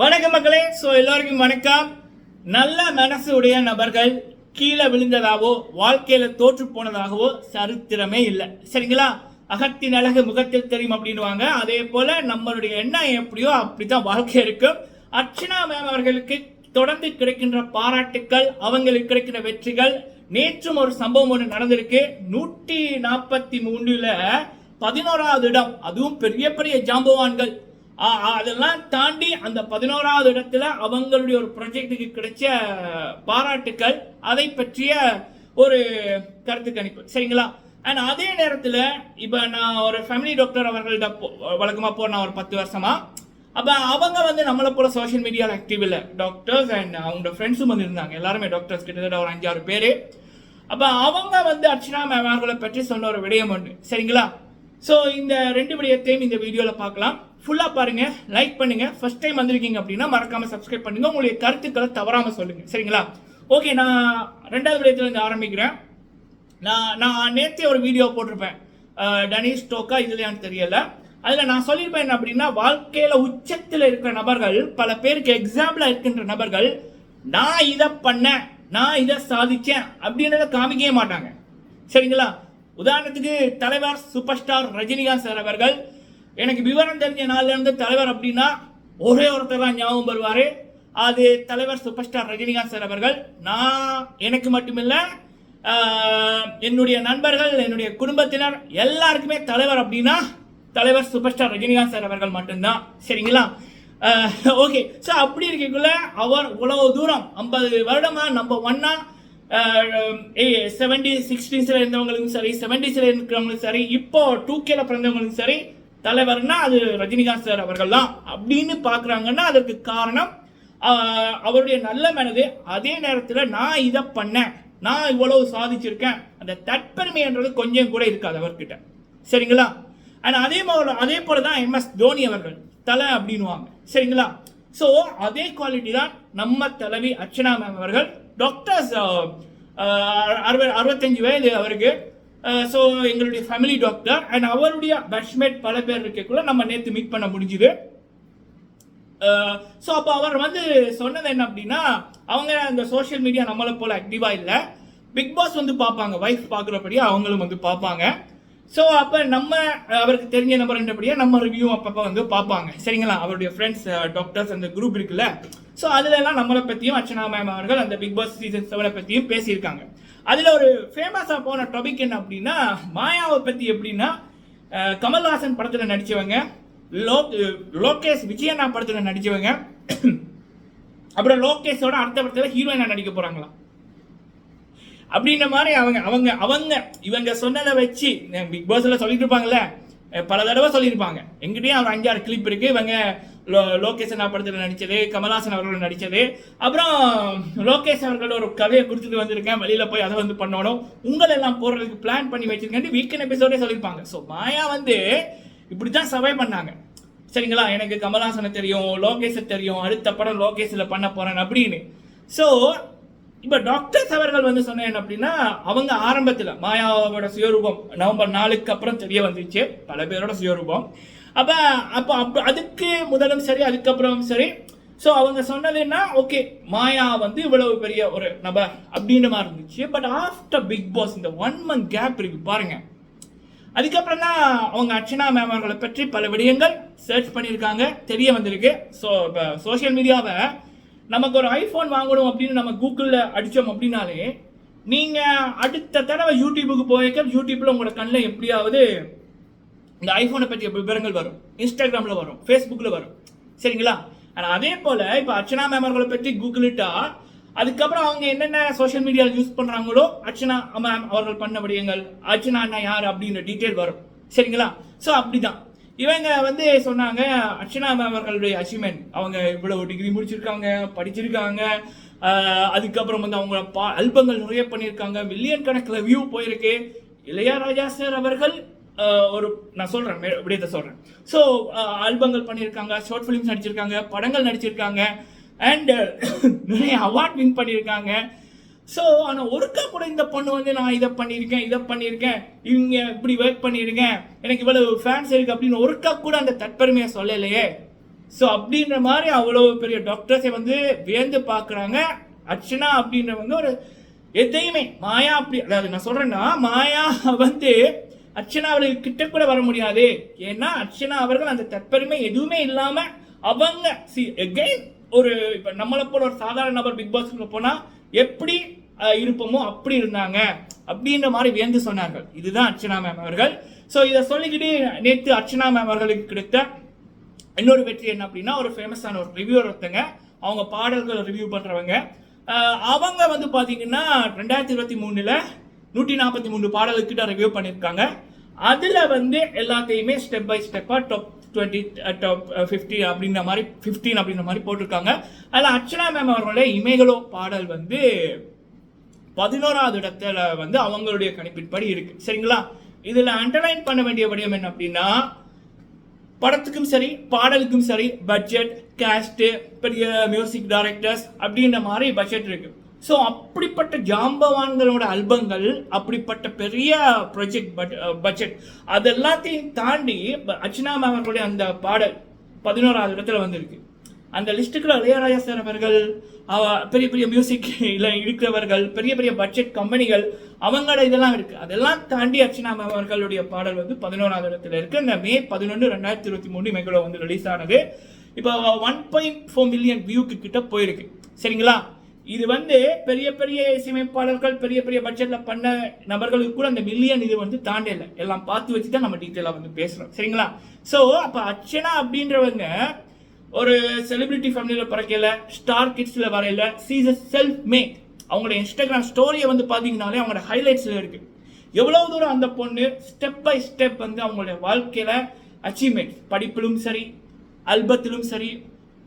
வணக்கம் மக்களே. ஸோ எல்லோருக்கும் வணக்கம். நல்ல மனசு உடைய நபர்கள் கீழே விழுந்ததாவோ வாழ்க்கையில் தோற்று போனதாகவோ சரித்திரமே இல்லை. சரிங்களா? அகத்தின் அழகு முகத்தில் தெரியும் அப்படின்னுவாங்க. அதே போல் நம்மளுடைய எண்ணம் எப்படியோ அப்படித்தான் வாழ்க்கை இருக்கும் அர்ச்சனா மேம் அவர்களுக்கு தொடர்ந்து கிடைக்கின்ற பாராட்டுக்கள் அவங்களுக்கு கிடைக்கிற வெற்றிகள் நேற்றும் ஒரு சம்பவம் ஒன்று நடந்திருக்கு. நூற்றி நாற்பத்தி மூணுல பதினோராவது இடம் அதுவும் பெரிய பெரிய ஜாம்பவான்கள். அதெல்லாம் தாண்டி அந்த பதினோராவது இடத்துல அவங்களுடைய ஒரு ப்ராஜெக்ட்டுக்கு கிடைச்ச பாராட்டுக்கள் அதை பற்றிய ஒரு கருத்து கணிப்பு. சரிங்களா? அண்ட் அதே நேரத்தில் இப்போ நான் ஒரு ஃபேமிலி டாக்டர் அவர்கள்ட்ட போ வழக்கமாக போனேன் ஒரு பத்து வருஷமா. அப்போ அவங்க வந்து நம்மளை போல சோஷியல் மீடியாவில் ஆக்டிவ் இல்லை. டாக்டர்ஸ் அண்ட் அவங்க ஃப்ரெண்ட்ஸும் வந்து இருந்தாங்க. எல்லாருமே டாக்டர்ஸ் கிட்டத்தட்ட ஒரு அஞ்சாறு பேர். அப்போ அவங்க வந்து அர்ச்சனா மேம் அவர்களை பற்றி சொன்ன ஒரு விடயம் ஒன்று சரிங்களா? ஸோ இந்த ரெண்டு விடயத்தையும் இந்த வீடியோவில் பார்க்கலாம். ஃபுல்லாக பாருங்கள் லைக் பண்ணுங்கள் ஃபஸ்ட் டைம் வந்திருக்கீங்க அப்படின்னா மறக்காமல் சப்ஸ்கிரைப் பண்ணுங்கள் உங்களுடைய கருத்துக்களை தவறாமல் சொல்லுங்கள் சரிங்களா? ஓகே நான் ரெண்டாவது விடயத்துலேருந்து ஆரம்பிக்கிறேன். நான் நான் நேற்றே ஒரு வீடியோ போட்டிருப்பேன். டனிஷ் டோக்கா இதுலையான்னு தெரியலை தெரியல. அதில் நான் சொல்லியிருப்பேன் என்ன அப்படின்னா வாழ்க்கையில் உச்சத்தில் இருக்கிற நபர்கள் பல பேருக்கு எக்ஸாம்பிளாக இருக்கின்ற நபர்கள் நான் இதை பண்ணேன். நான் இதை சாதித்தேன் அப்படின்றத காமிக்கவே மாட்டாங்க. சரிங்களா? உதாரணத்துக்கு தலைவர் சூப்பர் ஸ்டார் ரஜினிகாந்த் சார் அவர்கள் எனக்கு விவரம் தெரிஞ்ச நாள்லேருந்து தலைவர் அப்படின்னா ஒரே ஒருத்தர் தான் ஞாபகம் வருவார். அது தலைவர் சூப்பர் ஸ்டார் ரஜினிகாந்த் சார் அவர்கள். நான் எனக்கு மட்டுமில்லை என்னுடைய நண்பர்கள் என்னுடைய குடும்பத்தினர் எல்லாருக்குமே தலைவர் அப்படின்னா தலைவர் சூப்பர் ஸ்டார் ரஜினிகாந்த் சார் அவர்கள் மட்டும்தான். சரிங்களா? ஓகே ஸோ அப்படி இருக்கக்குள்ள அவர் இவ்வளவு தூரம் ஐம்பது வருடமாக நம்ம ஒன்னா செவன்டி சிக்ஸ்டீஸில் இருந்தவங்களுக்கும் சரி செவன்டிஸில் இருக்கிறவங்களுக்கும் சரி இப்போ டூ கேல பிறந்தவங்களுக்கும் சரி தலைவர்னா அது ரஜினிகாந்த் சார் அவர்கள் தான் அப்படின்னு பார்க்குறாங்கன்னா அதற்கு காரணம் அவருடைய நல்ல மனது அதே நேரத்தில் நான் இதை பண்ணேன். நான் இவ்வளவு சாதிச்சிருக்கேன். அந்த தற்பெருமைன்றது கொஞ்சம் கூட இருக்காது அவர்கிட்ட. சரிங்களா? அண்ட் அதே மாதிரி அதே போல தான் எம்எஸ் தோனி அவர்கள் தலை அப்படின்னுவாங்க. சரிங்களா? ஸோ அதே குவாலிட்டி தான் நம்ம தலைவி அர்ச்சனா மேம் அவர்கள். டாக்டர்ஸ் அறுப அறுபத்தஞ்சு வயது அவருக்கு. Uh, ஸோ எங்களுடைய ஃபேமிலி டாக்டர் அண்ட் அவருடைய பேட்ச்மேட் பல பேர் இருக்கக்குள்ள நம்ம நேற்று மீட் பண்ண முடிஞ்சுது. Uh, ஸோ அப்போ அவர் வந்து சொன்னது என்ன அப்படின்னா அவங்க அந்த சோஷியல் மீடியா நம்மளை போல் ஆக்டிவாக இல்லை. பிக் பாஸ் வந்து பார்ப்பாங்க ஒய்ஃப் பார்க்குறபடியே அவங்களும் வந்து பார்ப்பாங்க. ஸோ அப்போ நம்ம uh, அவருக்கு தெரிஞ்ச நம்பர்ன்றபடியே நம்ம ரிவ்யூ அப்பப்போ வந்து பார்ப்பாங்க. சரிங்களா? அவருடைய ஃப்ரெண்ட்ஸ் டாக்டர்ஸ் அந்த குரூப் இருக்குல்ல. ஸோ அதுலலாம் நம்மளை பற்றியும் அர்ச்சனா மேம் அவர்கள் அந்த பிக் பாஸ் சீசன் செவனை பற்றியும் பேசியிருக்காங்க. அதில் ஒரு ஃபேமஸாக போன டாபிக் என்ன அப்படின்னா மாயாவை பற்றி எப்படின்னா கமல்ஹாசன் படத்தில் நடித்தவங்க லோ லோகேஷ் விஜயண்ணா படத்தில் நடித்தவங்க அப்புறம் லோகேஷோட அடுத்த படத்தில் ஹீரோயினாக நடிக்க போகிறாங்களாம் அப்படின்ற மாதிரி அவங்க அவங்க அவங்க இவங்க சொன்னதை வச்சு பிக் பாஸில் சொல்லிட்டு இருப்பாங்கல்ல பல தடவை சொல்லியிருப்பாங்க. எங்கிட்டயும் அவர் அஞ்சாறு கிளிப் இருக்கு. இவங்க லோ லோகேஷ் அண்ணா படத்தில் நடித்தது கமல்ஹாசன் அவர்கள் நடித்தது அப்புறம் லோகேஷ் அவர்கள் ஒரு கதையை கொடுத்துட்டு வந்திருக்கேன். வெளியில் போய் அதை வந்து பண்ணணும். உங்களை எல்லாம் போடுறதுக்கு பிளான் பண்ணி வச்சிருக்கேன் வீக்கெண்ட் எபிசோடே சொல்லியிருப்பாங்க. ஸோ மாயா வந்து இப்படித்தான் சர்வை பண்ணாங்க. சரிங்களா? எனக்கு கமல்ஹாசனை தெரியும் லோகேஷை தெரியும் அடுத்த படம் லோகேஷில் பண்ண போகிறேன் அப்படின்னு. ஸோ இப்போ டாக்டர்ஸ் அவர்கள் வந்து சொன்னேன் அப்படின்னா அவங்க ஆரம்பத்தில் மாயாவோட சுயரூபம் நவம்பர் நாலுக்கு அப்புறம் தெரிய வந்துச்சு பல பேரோட சுயரூபம். அப்போ அப்போ அப்போ அதுக்கு முதலும் சரி அதுக்கப்புறம் சரி. ஸோ அவங்க சொன்னதுன்னா ஓகே மாயா வந்து இவ்வளவு பெரிய ஒரு நபர் அப்படின்ற மாதிரி இருந்துச்சு. பட் ஆஃப்டர் பிக் பாஸ் இந்த ஒன் மந்த் கேப் இருக்கு பாருங்க. அதுக்கப்புறம் தான் அவங்க அர்ச்சனா மேம் அவர்களை பற்றி பல விடயங்கள் சர்ச் பண்ணியிருக்காங்க தெரிய வந்திருக்கு. ஸோ இப்போ சோஷியல் மீடியாவை நமக்கு ஒரு ஐஃபோன் வாங்கணும் அப்படின்னு நம்ம கூகுளில் அடித்தோம் அப்படின்னாலே நீங்கள் அடுத்த தடவை யூடியூபுக்கு போயிருக்க யூடியூப்பில் உங்களோட கண்ணில் எப்படியாவது இந்த ஐஃபோனை பற்றிய விவரங்கள் வரும். இன்ஸ்டாகிராமில் வரும் ஃபேஸ்புக்கில் வரும். சரிங்களா? ஆனால் அதே போல் இப்போ அர்ச்சனா மேம் அவர்களை பற்றி கூகுளிட்டா அதுக்கப்புறம் அவங்க என்னென்ன சோஷியல் மீடியாவில் யூஸ் பண்ணுறாங்களோ அர்ச்சனா மேம் அவர்கள் பண்ண விடயங்கள் அர்ச்சனா அண்ணா யார் அப்படின்ற டீட்டெயில் வரும். சரிங்களா? ஸோ அப்படி தான் இவங்க வந்து சொன்னாங்க அர்ச்சனா மேம் அவர்களுடைய அச்சீவ்மெண்ட் அவங்க இவ்வளவு டிகிரி முடிச்சிருக்காங்க படிச்சிருக்காங்க. அதுக்கப்புறம் வந்து அவங்க பா ஆல்பங்கள் நிறைய பண்ணியிருக்காங்க. மில்லியன் கணக்கில் வியூ போயிருக்கு. இளையராஜா சார் அவர்கள் ஒரு நான் சொல்கிறேன் மே- விடயத்தை சொல்கிறேன் ஸோ ஆல்பங்கள் பண்ணியிருக்காங்க ஷார்ட் ஃபிலிம்ஸ் நடிச்சிருக்காங்க படங்கள் நடிச்சிருக்காங்க. அண்ட் நிறைய அவார்ட் வின் பண்ணியிருக்காங்க. ஸோ ஆனால் ஒருக்கா கூட இந்த பொண்ணு வந்து நான் இதை பண்ணியிருக்கேன் இதை பண்ணியிருக்கேன் இவங்க இப்படி ஒர்க் பண்ணியிருக்கேன் எனக்கு இவ்வளவு ஃபேன்ஸ் இருக்குது அப்படின்னு ஒருக்கா கூட அந்த தற்பெருமையை சொல்லலையே. ஸோ அப்படின்ற மாதிரி அவ்வளோ பெரிய டாக்டர்ஸை வந்து வியந்து பார்க்குறாங்க. அர்ச்சனா அப்படின்றவங்க ஒரு எதையுமே மாயா அப்படி அதாவது நான் சொல்கிறேன்னா மாயா வந்து அர்ச்சனா அவர்கள் கிட்ட கூட வர முடியாது. ஏன்னா அர்ச்சனா அவர்கள் அந்த தற்பெருமை எதுவுமே இல்லாமல் அவங்க சி எகெயின் ஒரு இப்போ நம்மளை போல ஒரு சாதாரண நபர் பிக் பாஸ்க்குள்ள போனால் எப்படி இருப்போமோ அப்படி இருந்தாங்க. அப்படின்ற மாதிரி வியந்து சொன்னார்கள். இதுதான் அர்ச்சனா மேம் அவர்கள். ஸோ இதை சொல்லிக்கிட்டு நேற்று அர்ச்சனா மேம் அவர்களுக்கு கிடைத்த இன்னொரு வெற்றி என்ன அப்படின்னா ஒரு ஃபேமஸான ஒரு ரிவ்யூவர் ஒருத்தங்க அவங்க பாடல்கள் ரிவ்யூ பண்ணுறவங்க அவங்க வந்து பார்த்தீங்கன்னா ரெண்டாயிரத்தி இருபத்தி மூணில் நூற்றி நாற்பத்தி மூணு பாடல்கிட்ட ரிவ்யூ பண்ணியிருக்காங்க. அதில் வந்து எல்லாத்தையுமே ஸ்டெப் பை ஸ்டெப்பாக டாப் டுவெண்ட்டி டாப் ஃபிஃப்டி அப்படின்ற மாதிரி ஃபிஃப்டீன் அப்படின்ற மாதிரி போட்டிருக்காங்க. அதில் அர்ச்சனா மேம் அவர்களுடைய இமைகளோ பாடல் வந்து பதினோராவது இடத்துல வந்து அவங்களுடைய கணிப்பின்படி இருக்கு. சரிங்களா? இதில் அண்டர்லைன் பண்ண வேண்டிய விடயம் என்ன அப்படின்னா படத்துக்கும் சரி பாடலுக்கும் சரி பட்ஜெட் கேஸ்ட்டு பெரிய மியூசிக் டைரக்டர்ஸ் அப்படின்ற மாதிரி பட்ஜெட் இருக்குது ஸோ அப்படிப்பட்ட ஜாம்பவான்களோட ஆல்பங்கள் அப்படிப்பட்ட பெரிய ப்ராஜெக்ட் பட்ஜெட் uh, அதெல்லாத்தையும் தாண்டி ப- அர்ச்சனா அந்த பாடல் பதினோராவது இடத்துல வந்திருக்கு. அந்த லிஸ்ட்டுக்குள்ள இளையராஜா சார் அவர்கள் அவ பெரிய பெரிய மியூசிக் இல்லை இருக்கிறவர்கள் பெரிய பெரிய பட்ஜெட் கம்பெனிகள் அவங்களோட இதெல்லாம் இருக்குது அதெல்லாம் தாண்டி அர்ச்சனா அவர்களுடைய பாடல் வந்து பதினோராவது இடத்துல இருக்குது இந்த மே பதினொன்று ரெண்டாயிரத்தி இருபத்தி மூணு மெகலோ வந்து ரிலீஸ் ஆனது. இப்போ ஒன் பாயிண்ட் ஃபோர் மில்லியன் வியூக்கு கிட்ட போயிருக்கு. சரிங்களா? இது வந்து பெரிய பெரிய இசையமைப்பாளர்கள் பெரிய பெரிய பட்ஜெட்டில் பண்ண நபர்களுக்கு கூட அந்த மில்லியன் இது வந்து தாண்டல. எல்லாம் பார்த்து வச்சு தான் நம்ம டீட்டெயிலாக வந்து பேசுகிறோம் சரிங்களா? ஸோ அப்போ அர்ச்சனா அப்படின்றவங்க ஒரு செலிபிரிட்டி ஃபேமிலியில் பிறக்கல ஸ்டார் கிட்ஸில் வரையில சீஸ் செல்ஃப் மேக் அவங்களோட இன்ஸ்டாகிராம் ஸ்டோரியை வந்து பார்த்தீங்கனாலே அவங்களோட ஹைலைட்ஸில் இருக்கு. எவ்வளோ தூரம் அந்த பொண்ணு ஸ்டெப் பை ஸ்டெப் வந்து அவங்களுடைய வாழ்க்கையில் அச்சீவ்மெண்ட் படிப்பிலும் சரி அல்பத்திலும் சரி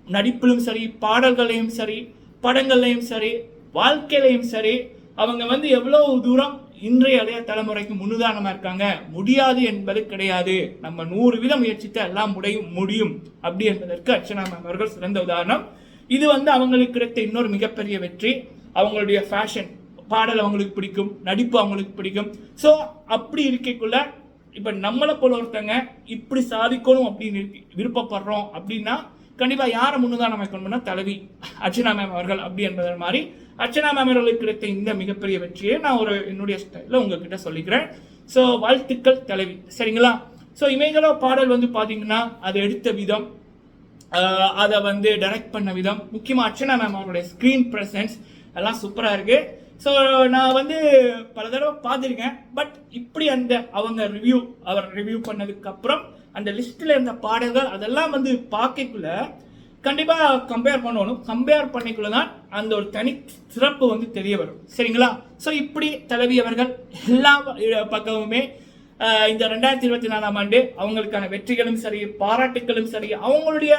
நடிப்பிலும் சரி பாடல்களையும் சரி படங்கள்லையும் சரி வாழ்க்கையிலையும் சரி அவங்க வந்து எவ்வளோ தூரம் இன்றைய இளைய தலைமுறைக்கு முன்னுதாரணமாக இருக்காங்க. முடியாது என்பது கிடையாது. நம்ம நூறு விதம் முயற்சித்து எல்லாம் முடியும் முடியும். அப்படி என்பதற்கு அர்ச்சனா மேம் அவர்கள் சிறந்த உதாரணம். இது வந்து அவங்களுக்கு கிடைத்த இன்னொரு மிகப்பெரிய வெற்றி. அவங்களுடைய ஃபேஷன் பாடல் அவங்களுக்கு பிடிக்கும் நடிப்பு அவங்களுக்கு பிடிக்கும். ஸோ அப்படி இருக்கக்குள்ள இப்போ நம்மளை போல ஒருத்தங்க இப்படி சாதிக்கணும் அப்படின்னு விருப்பப்படுறோம் அப்படின்னா கண்டிப்பாக யாரை முன்னுதாரணம் பண்ணால் தலைவி அர்ச்சனா மேம் அவர்கள் அப்படி என்பது மாதிரி அர்ச்சனா மேம் அவர்களுக்கு கிடைத்த இந்த மிகப்பெரிய வெற்றியை நான் ஒரு என்னுடைய ஸ்டைலில் உங்ககிட்ட சொல்லிக்கிறேன். ஸோ வாழ்த்துக்கள் தலைவி. சரிங்களா? ஸோ இமைகளோ பாடல் வந்து பார்த்தீங்கன்னா அதை எடுத்த விதம் அதை வந்து டைரக்ட் பண்ண விதம் முக்கியமாக அர்ச்சனா மேம் அவருடைய ஸ்க்ரீன் ப்ரெசன்ஸ் எல்லாம் சூப்பராக இருக்குது ஸோ நான் வந்து பல தடவை பார்த்துருக்கேன். பட் இப்படி அந்த அவங்க ரிவ்யூ அவர் ரிவ்யூ பண்ணதுக்கப்புறம் அந்த லிஸ்ட்டில் இருந்த பாடல்கள் அதெல்லாம் வந்து பார்க்கக்குள்ள கண்டிப்பாக கம்பேர் பண்ணணும். கம்பேர் பண்ணிக்குள்ள தான் அந்த ஒரு தனி சிறப்பு வந்து தெரிய வரும். சரிங்களா? ஸோ இப்படி தலைவி அவர்கள் எல்லா பக்கமுமே இந்த ரெண்டாயிரத்தி இருபத்தி நாலாம் ஆண்டு அவங்களுக்கான வெற்றிகளும் சரி பாராட்டுகளும் சரி அவங்களுடைய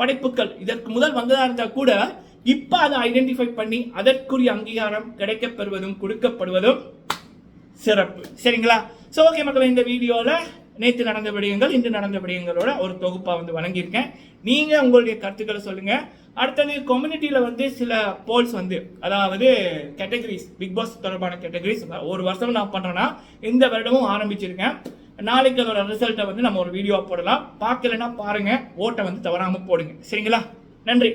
படைப்புகள் இதற்கு முதல் வந்ததாக இருந்தால் கூட இப்போ அதை ஐடென்டிஃபை பண்ணி அதற்குரிய அங்கீகாரம் கிடைக்கப்பெறுவதும் கொடுக்கப்படுவதும் சிறப்பு. சரிங்களா? ஸோ ஓகே மக்கள் இந்த வீடியோவில் நேற்று நடந்த விடயங்கள் இன்று நடந்த விடயங்களோட ஒரு தொகுப்பாக வந்து வழங்கியிருக்கேன். நீங்கள் உங்களுடைய கருத்துக்களை சொல்லுங்க. அடுத்தது கம்யூனிட்டியில் வந்து சில போல்ஸ் வந்து அதாவது கேட்டகரிஸ் பிக் பாஸ் தொடர்பான கேட்டகரிஸ் ஒரு வருஷம் நான் பண்ணுறேன்னா இந்த வருடமும் ஆரம்பிச்சிருக்கேன். நாளைக்கு அதோட ரிசல்ட்டை வந்து நம்ம ஒரு வீடியோ போடலாம். பார்க்கலன்னா பாருங்கள் ஓட்டை வந்து தவறாமல் போடுங்க. சரிங்களா? நன்றி.